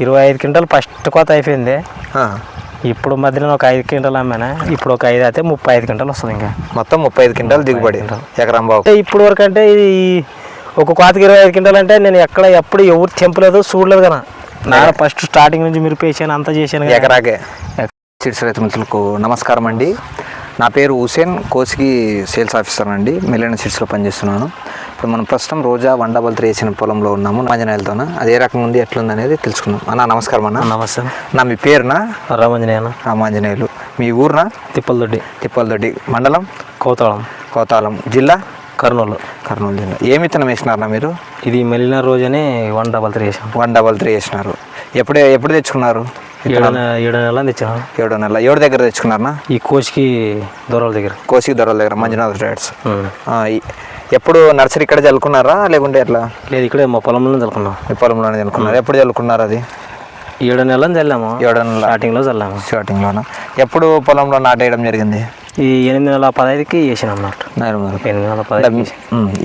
ఇరవై ఐదు quintal first కోత అయిపోయింది. ఇప్పుడు మధ్యలో ఒక ఐదు క్వింటాలు అమ్మాను? ఇప్పుడు ఒక ఐదు అయితే ముప్పై ఐదు క్వింటాలు వస్తుంది ఇంకా. మొత్తం ముప్పై ఐదు క్వింటాలు దిగుబడి ఎకరం అంటే ఇప్పుడు వరకు అంటే ఇది ఒక కోతకి ఇరవై ఐదు క్వింటాలు అంటే నేను ఎక్కడ ఎప్పుడు ఎవరు తెంపలేదు చూడలేదు కదా. నా ఫస్ట్ స్టార్టింగ్ నుంచి మీరు వేసాను అంతా చేశాను. ఎకరాకే. ఎక- సీడ్స్ రైతు మిత్రులకు నమస్కారం అండి. నా పేరు హుసేన్ కోసికి సేల్స్ ఆఫీసర్ అండి. మిలియన్ సీడ్స్లో పనిచేస్తున్నాను. ఇప్పుడు మనం ప్రస్తుతం రోజా వన్ డబల్ త్రీ వేసిన పొలంలో ఉన్నాము ఆంజనేయులతోన అది ఏ రకంగా ఉంది ఎట్లుంది అనేది తెలుసుకుందాం. అన్న నమస్కారం అన్న. నమస్తే. నా మీ పేరునా? రామంజనేయన రామాంజనేయులు. మీ ఊరునా? తిప్పలదొడ్డి. తిప్పలదొడ్డి. మండలం? కోతాళం. కోతాలం జిల్లా? కర్నూలు. కర్నూలు జిల్లా. ఏ విత్తనం వేసినారన్నా మీరు? ఇది మెలిన రోజని వన్ డబల్ త్రీ వేసాం. వన్ డబల్ త్రీ వేసినారు. ఎప్పుడే ఎప్పుడు తెచ్చుకున్నారు? ఏడు ఏడు నెలలు తెచ్చాను ఏడో నెల ఏడు దగ్గర తెచ్చుకున్నారనా? ఈ కోచ్కి దూరాల దగ్గర. కోసికి దొరల దగ్గర మంజునాథ్ ట్రేడ్స్ ఎప్పుడు నర్సరీ ఇక్కడ చల్లుకున్నారా లేకుంటే ఎట్లా? లేదు ఇక్కడే మా పొలంలో చల్లుకున్నాం మీ పొలంలోనే చల్లుకున్నారు ఎప్పుడు చల్లుకున్నారు అది? ఏడు నెలలు చల్లాము ఏడో నెల. స్టార్టింగ్లో చల్లాము స్టార్టింగ్లోన? ఎప్పుడు పొలంలో నాటేయడం జరిగింది? ఈ ఎనిమిది నెలల పదహైదుకి వేసాను అన్నట్టు నాలుగు ఎనిమిది నెలల పదహైదు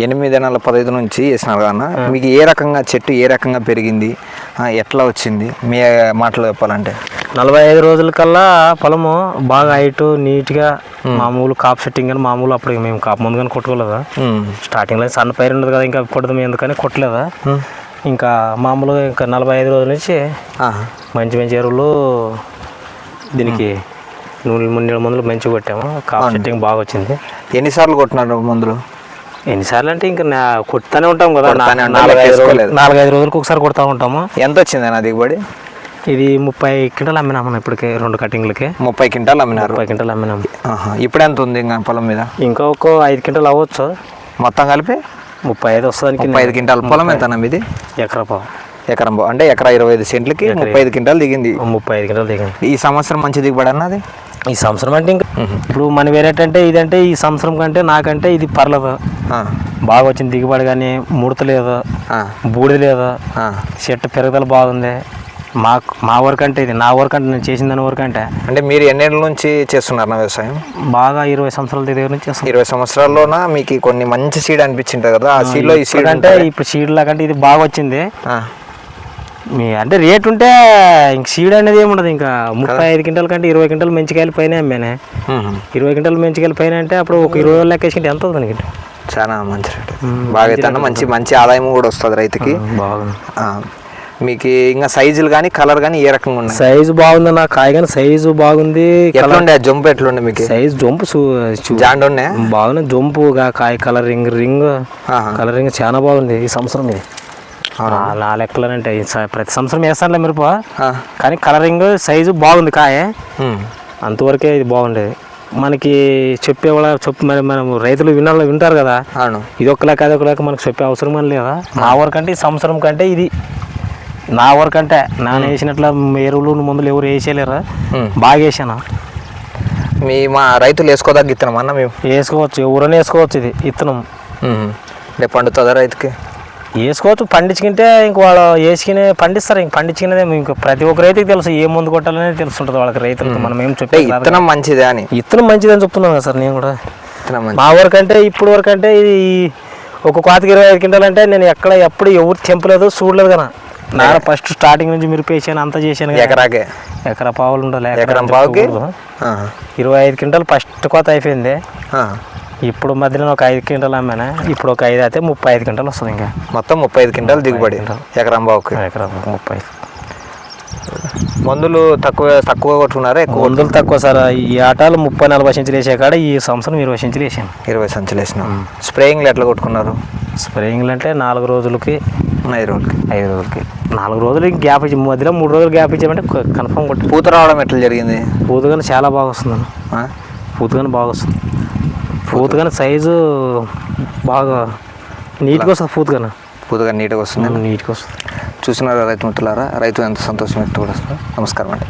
ఎనిమిది నెలల పదహైదు నుంచి వేసినారు కన్నా మీకు ఏ రకంగా చెట్టు ఏ రకంగా పెరిగింది? ఎట్లా వచ్చింది? మీ మాటలో చెప్పాలంటే. నలభై ఐదు రోజుల కల్లా పొలము బాగా హైట్ నీట్గా మామూలు కాప్ సెట్టింగ్ కానీ మామూలు అప్పుడు మేము కాపు ముందు కానీ కొట్టుకోలేదా? స్టార్టింగ్లో సన్న పైరు ఉండదు కదా ఇంకా కొడదాం ఎందుకని కొట్టలేదా? ఇంకా మామూలుగా ఇంకా నలభై ఐదు రోజుల నుంచి మంచి మంచి ఎరువులు దీనికి నూనె మున్నెల మందులు మంచిగా కొట్టాము. కాప్ సెట్టింగ్ బాగా వచ్చింది. ఎన్నిసార్లు కొట్టినారు మందులు? ఎన్నిసార్లు అంటే ఇంకా కొడుతూనే ఉంటాం కదా నాలుగైదు రోజులకు ఒకసారి కొడతా ఉంటాము. ఎంత వచ్చింది అన్న దిగుబడి? ఇది ముప్పై క్వింటాలు అమ్మినాము ఇప్పటికే రెండు కటింగ్లకి. ముప్పై క్వింటాలు అమ్మినారు. ముప్పై క్వింటాలు అమ్మినాము ఇప్పుడు ఎంత ఉంది ఇంకా పొలం మీద? ఇంకా ఒక ఐదు క్వింటాలు అవ్వచ్చు. మొత్తం కలిపి? ముప్పై ఐదు వస్తుంది ముప్పై ఐదు క్వింటాల పొలం ఎంత మీది? ఎకరా పావు ఎకరం అంటే ఎకరా ఇరవై ఐదు సెంట్లకి ముప్పై ఐదు క్వింటాలు దిగింది. ముప్పై ఐదు క్వింటాలు దిగింది. ఈ సంవత్సరం మంచి దిగుబడి అన్నది ఈ సంవత్సరం అంటే ఇంకా ఇప్పుడు మన వేరేటంటే ఇదంటే ఈ సంవత్సరం కంటే నాకంటే ఇది పర్లేదు. బాగా వచ్చింది దిగుబడి కానీ ముడత లేదు. బూడిద లేదు. చెట్టు పెరుగుదల బాగుంది. మా మా వరకు అంటే ఇది నా వరకు అంటే నేను చేసిన దాని వరకు అంటే అంటే మీరు ఎన్నేళ్ళ నుంచి చేస్తున్నారు నా వ్యవసాయం? బాగా ఇరవై సంవత్సరాల దగ్గర నుంచి చేస్తాను ఇరవై సంవత్సరాల్లోన మీకు కొన్ని మంచి సీడ్ అనిపించింటుంది కదా ఆ సీడ్లో ఈ సీడ్ అంటే ఇప్పుడు సీడ్ లాగంటే ఇది బాగా వచ్చింది మీ అంటే రేట్ ఉంటే ఇంక సీడ్ అనేది ఏముండదు ఇంకా ముప్పై ఐదు క్వింటాల కంటే ఇరవై క్వింటాలు మంచికాయలు పైన అమ్మానే. మ్మ్. ఇరవై క్వింటాలు మంచికాయలు పైన అంటే అప్పుడు ఒక ఇరవై వేలు లెక్కేసుకుంటే ఎంత అవుతుంది నీకు? చాలా మంచి రేట్ బాగా అయితే మంచి మంచి ఆదాయం కూడా వస్తుంది రైతుకి. బాగుంది. మీకు ఇంకా సైజులు కానీ కలర్ కానీ ఏ రకంగా ఉన్నాయి? సైజు బాగుంది నా కాయ కానీ సైజు బాగుంది ఎట్లుండే? జంపు ఎట్లుండే మీకు? సైజు జంపు జాండ్ ఉండే బాగుంది. జంపు గా- కాయ కలరింగ్ రింగ్. కలరింగ్ చాలా బాగుంది ఈ సంవత్సరం ఇది. నా లెక్కలనంటే ప్రతి సంవత్సరం వేస్తానులే మిరప. కానీ కలరింగ్ సైజు బాగుంది కాయ. అంతవరకే ఇది బాగుండేది. మనకి చెప్పేవాళ్ళ చెప్పు మరి మనం రైతులు వినాలి వింటారు కదా. ఇది ఒక లెక్క అది ఒక లెక్క మనకు చెప్పే అవసరం అని లేదా? నా వరకు అంటే ఈ సంవత్సరం కంటే ఇది. నా వరకు అంటే నాన్న వేసినట్ల ఎరువులు మందులు ఎవరు వేసేయలేరా. బాగా వేసాను? మీ మా రైతులు వేసుకోదగ్గ ఇత్తనం అన్న మేము. వేసుకోవచ్చు. ఎవరైనా వేసుకోవచ్చు ఇది ఇత్తనం. రేపు పండుతుందా రైతుకి? వేసుకోవచ్చు పండించుకుంటే ఇంక వాళ్ళు వేసుకునే పండిస్తారు ఇంక పండించుకునేదే ఇంక ప్రతి ఒక్క రైతుకి తెలుసు ఏ మందు కొట్టాలనేది తెలుస్తుంటుంది వాళ్ళకి రైతులకు మనం ఏం చెప్పే ఇత్తనం మంచిదే అని. ఇత్తనం మంచిదని చెప్తున్నాను కదా సార్ నేను కూడా. మా వరకు అంటే ఇప్పుడు వరకు అంటే ఇది ఒక కోతకి ఇరవై ఐదు క్వింటాలు అంటే నేను ఎక్కడ ఎప్పుడు ఎవరు తెంపలేదు చూడలేదు కదా. నా ఫస్ట్ స్టార్టింగ్ నుంచి మీరు వేసాను అంతా చేశాను. ఎకరాకే. ఎకరా పావులు ఉండాలి ఎకరం పావుకి. ఇరవై ఐదు క్వింటాలు ఫస్ట్ కోత అయిపోయింది. ఇప్పుడు మధ్యలో ఒక ఐదు క్వింటాలు అమ్మాను? ఇప్పుడు ఒక ఐదు అయితే ముప్పై ఐదు క్వింటాలు వస్తుంది ఇంకా. మొత్తం ముప్పై ఐదు క్వింటాలు దిగుబడి ఎకరం బావుకి. ఎకరా ముప్పై మందులు తక్కువ తక్కువ కొట్టుకున్నారా? ఎక్కువ మందులు తక్కువ సార్. ఈ ఆటాలు ముప్పై నలభై సెంచులు వేసే కాడ ఈ సంవత్సరం ఇరవై సెంచులు వేసాను ఇరవై సంచులు వేసినాం. స్ప్రేయింగ్లు ఎట్లా కొట్టుకున్నారు? స్ప్రేయింగ్లు అంటే నాలుగు రోజులకి ఐదు రోజులకి. ఐదు రోజులకి. నాలుగు రోజులు గ్యాప్ ఇచ్చి మధ్యలో మూడు రోజులు గ్యాప్ ఇచ్చామంటే కన్ఫామ్ కొట్టి. పూత రావడం ఎట్లా జరిగింది? పూతగానే చాలా బాగా వస్తుంది? పూతగానే బాగా వస్తుంది. పూతగానే సైజు బాగా నీట్గా వస్తుంది పూతగానే. పూతగా నీట్గా వస్తుంది. నీట్గా వస్తుంది. చూసినారా రైతు మిత్రులారా రైతు ఎంత సంతోషం వ్యక్తం కూడా నమస్కారం అండి.